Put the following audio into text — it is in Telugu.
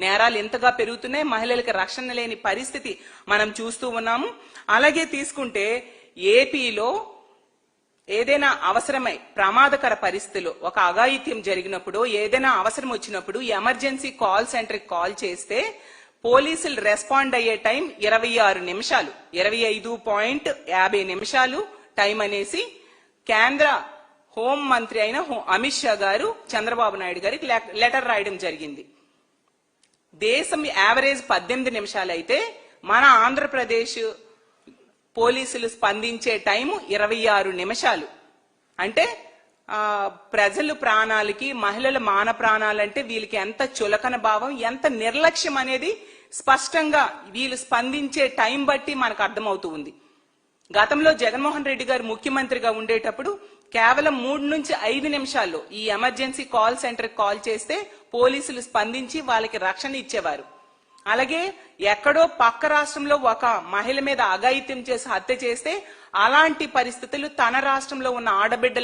నేరాలు ఎంతగా పెరుగుతున్నాయి మహిళలకు రక్షణ లేని పరిస్థితి మనం చూస్తూ ఉన్నాము. అలాగే తీసుకుంటే ఏపీలో ఏదైనా అవసరమై ప్రమాదకర పరిస్థితులు ఒక అఘాయిత్యం జరిగినప్పుడు ఏదైనా అవసరం వచ్చినప్పుడు ఎమర్జెన్సీ కాల్ సెంటర్ కాల్ చేస్తే పోలీసులు రెస్పాండ్ అయ్యే టైం ఇరవై ఆరు నిమిషాలు. ఇరవై ఐదు పాయింట్ యాభై నిమిషాలు టైం అనేసి కేంద్ర హోం మంత్రి అయిన హో- అమిత్ షా గారు చంద్రబాబు నాయుడు గారికి లె- లెటర్ రాయడం జరిగింది. దేశం యావరేజ్ పద్దెనిమిది నిమిషాలు అయితే మన ఆంధ్రప్రదేశ్ పోలీసులు స్పందించే టైము ఇరవై ఆరు నిమిషాలు. అంటే ప్రజలు ప్రాణాలకి మహిళల మాన ప్రాణాలంటే వీళ్ళకి ఎంత చులకన భావం ఎంత నిర్లక్ష్యం అనేది స్పష్టంగా వీళ్ళు స్పందించే టైం బట్టి మనకు అర్థమవుతూ ఉంది. గతంలో జగన్మోహన్ రెడ్డి గారు ముఖ్యమంత్రిగా ఉండేటప్పుడు కేవలం మూడు నుంచి ఐదు నిమిషాల్లో ఈ ఎమర్జెన్సీ కాల్ సెంటర్ కాల్ చేస్తే పోలీసులు స్పందించి వాళ్ళకి రక్షణ ఇచ్చేవారు. అలాగే ఎక్కడో పక్క రాష్ట్రంలో ఒక మహిళ మీద అఘాయిత్యం చేసి హత్య చేస్తే అలాంటి పరిస్థితులు తన రాష్ట్రంలో ఉన్న ఆడబిడ్డలు